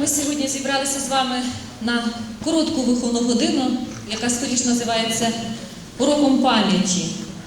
ми сьогодні зібралися з вами на коротку виховну годину, яка скоріш називається уроком пам'яті.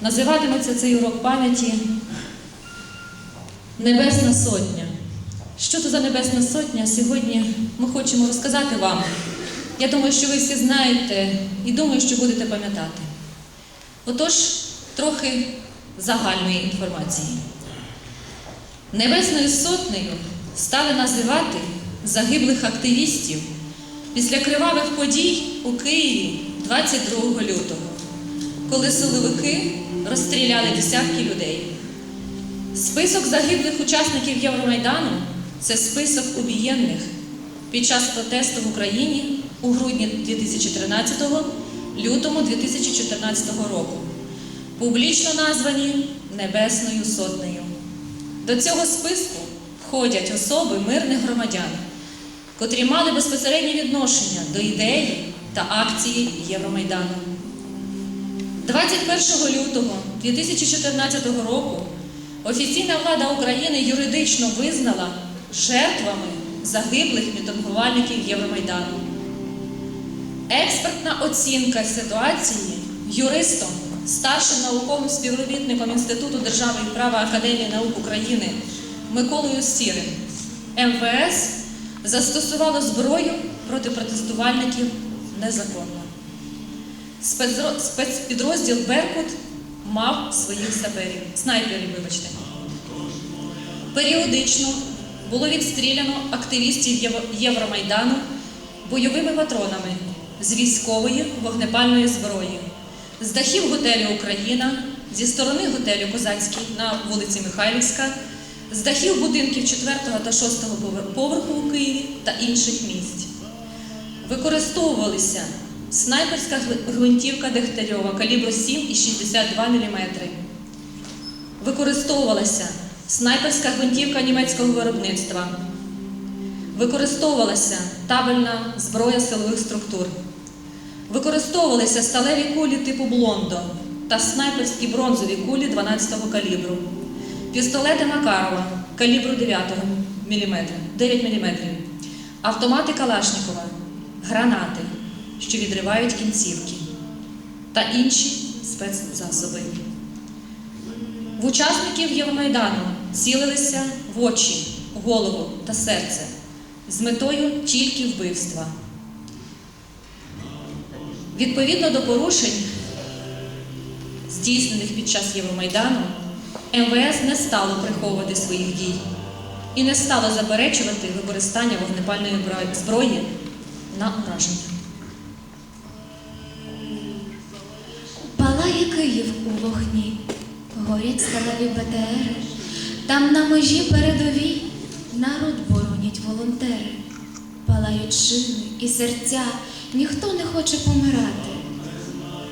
Називатиметься цей урок пам'яті Небесна Сотня. Що це за Небесна Сотня? Сьогодні ми хочемо розказати вам. Я думаю, що ви всі знаєте і думаю, що будете пам'ятати. Отож, трохи загальної інформації. Небесною сотнею стали називати загиблих активістів після кривавих подій у Києві 22 лютого, коли силовики розстріляли десятки людей. Список загиблих учасників Євромайдану це список убієнних під час протесту в Україні у грудні 2013 лютому 2014 року, публічно названі Небесною Сотнею. До цього списку входять особи мирних громадян, котрі мали безпосереднє відношення до ідеї та акції Євромайдану. 21 лютого 2014 року офіційна влада України юридично визнала жертвами загиблих мітингувальників Євромайдану. Експертна оцінка ситуації юристом, старшим науковим співробітником Інституту держави і права Академії наук України Миколою Сірим МВС застосувало зброю проти протестувальників незаконно. Спецпідрозділ Беркут мав своїх саперів, снайперів, вибачте. Періодично було відстріляно активістів Євромайдану бойовими патронами з військової вогнепальної зброї, з дахів готелю Україна, зі сторони готелю Козацький на вулиці Михайлівська, з дахів будинків 4 та 6 поверху у Києві та інших місць. Використовувалися снайперська гвинтівка Дегтярьова калібру 7 і 62 мм. Використовувалася снайперська гвинтівка німецького виробництва. Використовувалася табельна зброя силових структур. Використовувалися сталеві кулі типу блондо та снайперські бронзові кулі 12-го калібру, пістолети Макарова калібру 9 мм, 9 мм, автомати Калашникова, гранати, що відривають кінцівки, та інші спецзасоби. В учасників Євромайдану цілилися в очі, голову та серце з метою тільки вбивства. Відповідно до порушень, здійснених під час Євромайдану, МВС не стало приховувати своїх дій і не стало заперечувати використання вогнепальної зброї на ураження. Палає Київ у вогні, горять сталеві БТРи, там на межі передовій народ боронять волонтери, палають шини і серця, ніхто не хоче помирати.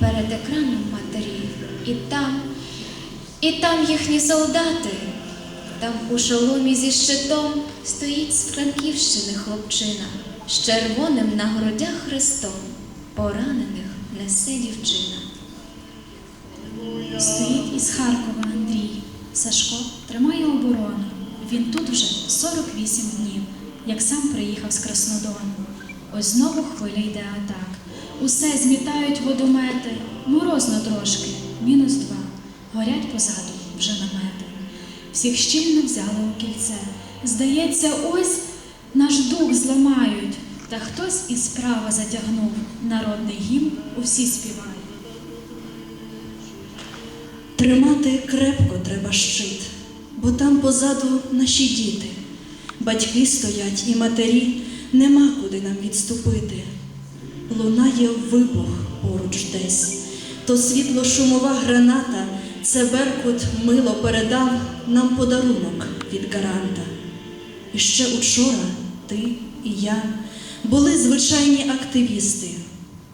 Перед екраном матері, і там, і там їхні солдати, там у шоломі зі щитом стоїть з Франківщини хлопчина, з червоним на грудях хрестом, поранених несе дівчина. Стоїть із Харкова Андрій. Сашко тримає оборону. Він тут уже 48 днів, як сам приїхав з Краснодону. Ось знову хвиля йде атак. Усе змітають водомети, морозно трошки, мінус два. Горять позаду вже намети. Всіх щільно взяли у кільце. Здається, ось наш дух зламають, та хтось із справа затягнув. Народний гімн усі співають. Тримати крепко треба щит, бо там позаду наші діти. Батьки стоять і матері, нема куди нам відступити. Лунає вибух поруч десь, то світло шумова граната, це Беркут мило передав нам подарунок від гаранта. І ще учора ти і я були звичайні активісти,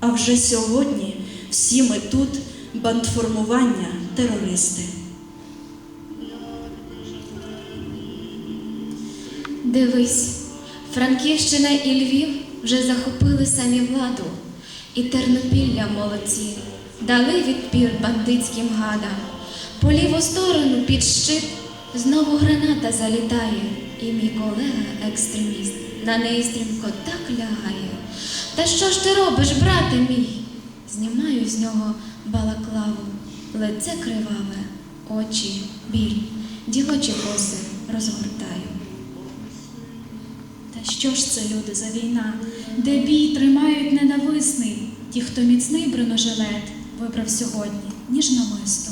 а вже сьогодні всі ми тут бандформування терористи. Дивись, Франківщина і Львів вже захопили самі владу, і Тернопілля молодці дали відпір бандитським гадам. По ліву сторону під щит знову граната залітає, і мій колега екстреміст на неї стрімко так лягає. Та що ж ти робиш, брате мій? Знімаю з нього балаклаву, лице криваве, очі, біль, дівочі коси розгортаю. Та що ж це люди за війна, де бій тримають ненависний, ті, хто міцний бронежилет вибрав сьогодні, ніж намисто,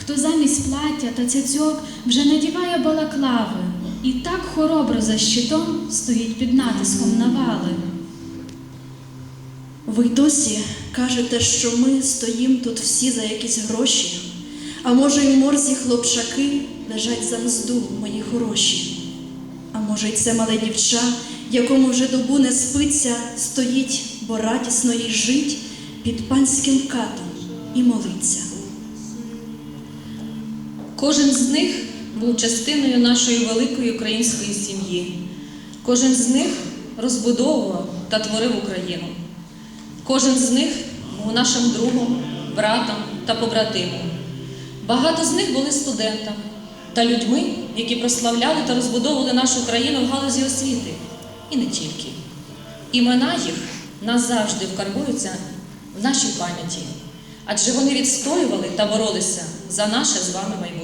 хто замість плаття та цяцьок вже надіває балаклави, і так хоробро за щитом стоїть під натиском навали. Ви досі кажете, що ми стоїм тут всі за якісь гроші, а може, й морзі хлопчаки лежать за мзду, мої хороші. А може, й це мале дівча, якому вже добу не спиться, стоїть, бо радісно їй жить під панським катом і молиться. Кожен з них був частиною нашої великої української сім'ї. Кожен з них розбудовував та творив Україну. Кожен з них був нашим другом, братом та побратимом. Багато з них були студентами та людьми, які прославляли та розбудовували нашу країну в галузі освіти. І не тільки. Імена їх назавжди вкарбуються в нашій пам'яті, адже вони відстоювали та боролися за наше з вами майбутнє.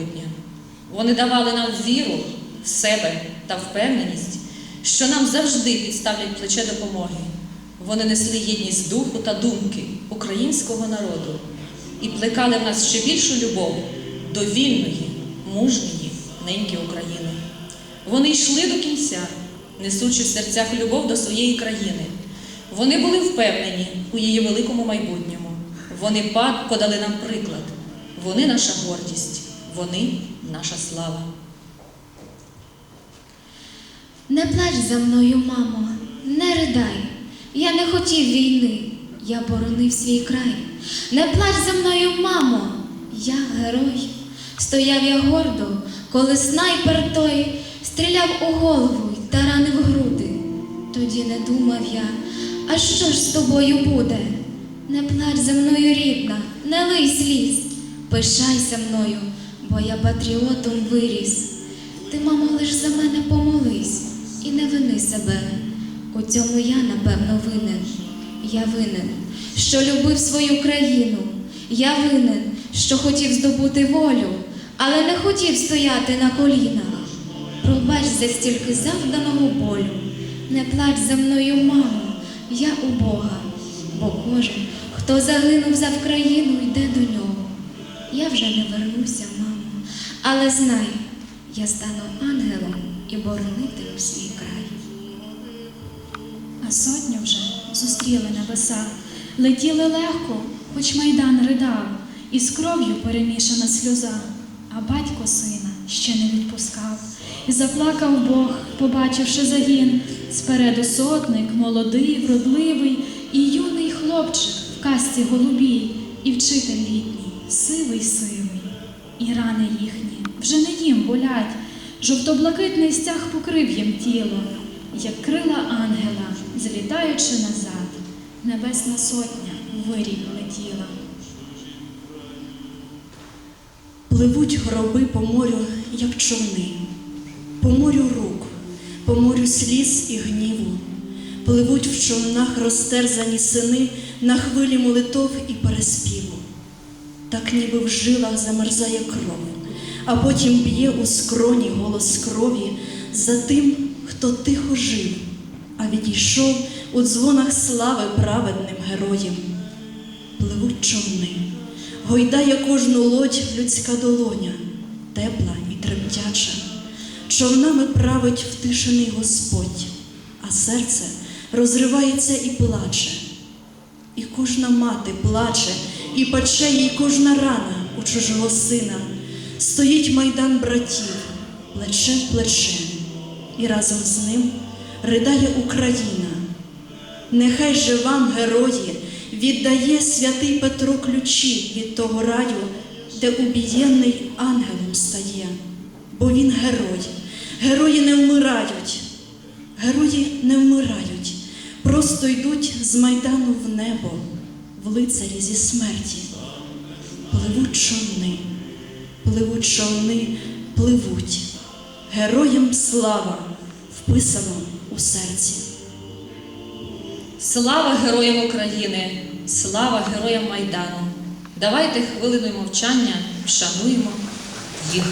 Вони давали нам віру в себе та впевненість, що нам завжди підставлять плече допомоги. Вони несли єдність духу та думки українського народу і плекали в нас ще більшу любов до вільної, мужньої неньки України. Вони йшли до кінця, несучи в серцях любов до своєї країни. Вони були впевнені у її великому майбутньому. Вони подали нам приклад. Вони наша гордість, вони наша слава. Не плач за мною, мамо, не ридай. Я не хотів війни, я боронив свій край. Не плач за мною, мамо, я герой. Стояв я гордо, коли снайпер той стріляв у голову й та ранив груди. Тоді не думав я, а що ж з тобою буде? Не плач за мною, рідна, не лий сліз, пишайся мною, бо я патріотом виріс. Ти, мамо, лиш за мене помолись і не вини себе. У цьому я, напевно, винен. Я винен, що любив свою країну. Я винен, що хотів здобути волю, але не хотів стояти на колінах. Пробач за стільки завданого болю. Не плач за мною, мамо, я у Бога, бо кожен, хто загинув за Вкраїну, йде до нього. Я вже не вернуся, мамо, але знай, я стану ангелом і боронитиму свій край. А сотню вже зустріли небеса, летіли легко, хоч майдан ридав, і з кров'ю перемішана сльоза, а батько сина ще не відпускав. І заплакав Бог, побачивши загін, спереду сотник, молодий, вродливий, і юний хлопчик в касті голубій, і вчитель літній, сивий сивий, і рани їхні вже не їм болять, жовто-блакитний стяг покрив їм тіло, як крила ангела, злітаючи назад, небесна сотня вирій летіла. Пливуть гроби по морю, як човни, по морю рук, по морю сліз і гніву. Пливуть в човнах розтерзані сини на хвилі молитов і переспіву. Так ніби в жилах замерзає кров, а потім б'є у скроні голос крові за тим, хто тихо жив, а відійшов у дзвонах слави праведним героєм. Пливуть човни, гойдає кожну лодь людська долоня, тепла і тремтяча. Човнами править втишений Господь, а серце розривається і плаче. І кожна мати плаче, і пече їй кожна рана у чужого сина. Стоїть майдан братів, плече в плече, і разом з ним ридає Україна. Нехай же вам, герої, віддає святий Петро ключі від того раю, де убієнний ангелом стає, бо він герой. Герої не вмирають, герої не вмирають, просто йдуть з майдану в небо, в лицарі зі смерті. Пливуть човни, пливуть човни, пливуть. Героям слава, вписано у серці. Слава героям України! Слава героям Майдану! Давайте хвилиною мовчання вшануємо їх.